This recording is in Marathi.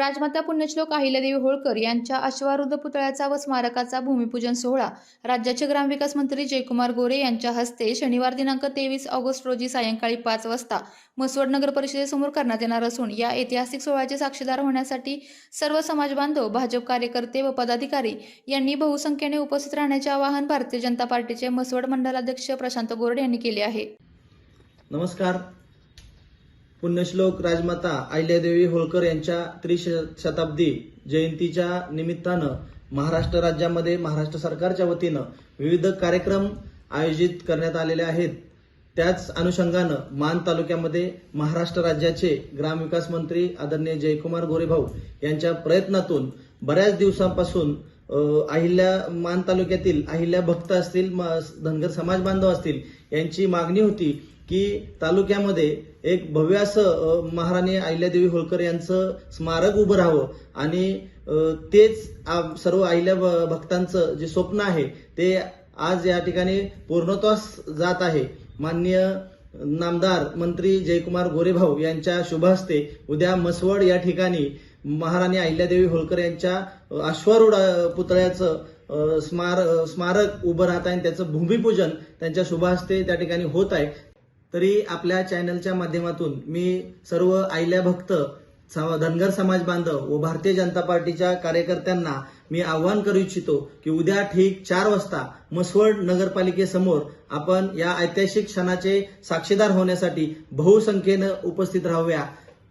राजमाता पुण्यश्लोक अहिल्यादेवी होळकर यांच्या अश्वारुद्ध पुतळ्याचा व स्मारकाचा भूमिपूजन सोहळा. राज्याचे ग्रामविकास मंत्री जयकुमार गोरे यांच्या हस्ते शनिवार दिनांक तेवीस ऑगस्ट रोजी सायंकाळी पाच वाजता मसवड नगर परिषदेसमोर करण्यात येणार असून या ऐतिहासिक सोहळ्याचे साक्षीदार होण्यासाठी सर्व समाज बांधव भाजप कार्यकर्ते व पदाधिकारी यांनी बहुसंख्येने उपस्थित राहण्याचे आवाहन भारतीय जनता पार्टीचे मसवड मंडलाध्यक्ष प्रशांत गोरडे यांनी केले आहे. नमस्कार. पुण्यश्लोक राजमाता अहिल्यादेवी होळकर यांच्या त्रिशताब्दी जयंतीच्या निमित्तानं महाराष्ट्र राज्यामध्ये महाराष्ट्र सरकारच्या वतीनं विविध कार्यक्रम आयोजित करण्यात आलेले आहेत. त्याच अनुषंगानं मान तालुक्यामध्ये महाराष्ट्र राज्याचे ग्रामविकास मंत्री आदरणीय जयकुमार गोरेभाऊ यांच्या प्रयत्नातून बऱ्याच दिवसांपासून अहिल्या मान तालुक्यातील अहिल्या भक्त असतील म- धनगर समाज बांधव असतील यांची मागणी होती की तालुक्यामध्ये एक भव्य असं महाराणी अहिल्यादेवी होळकर यांचं स्मारक उभं राहावं. आणि तेच आ- सर्व अहिल्या भ- भक्तांचं जे स्वप्न आहे ते आज या ठिकाणी पूर्णत्वास जात आहे. माननीय नामदार मंत्री जयकुमार गोरेभाऊ यांच्या शुभ हस्ते उद्या मसवड या ठिकाणी महाराणी अहिल्यादेवी होळकर यांच्या अश्वारूढ पुतळ्याचं स्मार स्मारक उभं राहत आहे आणि त्याचं भूमिपूजन त्यांच्या शुभहस्ते त्या ठिकाणी होत आहे. तरी आपल्या चॅनलच्या माध्यमातून मी सर्व आईल्या भक्त धनगर समाज बांधव व भारतीय जनता पार्टीच्या कार्यकर्त्यांना मी आवाहन करू इच्छितो की उद्या ठीक चार वाजता मसवड नगरपालिकेसमोर आपण या ऐतिहासिक क्षणाचे साक्षीदार होण्यासाठी बहुसंख्येनं उपस्थित राहूया.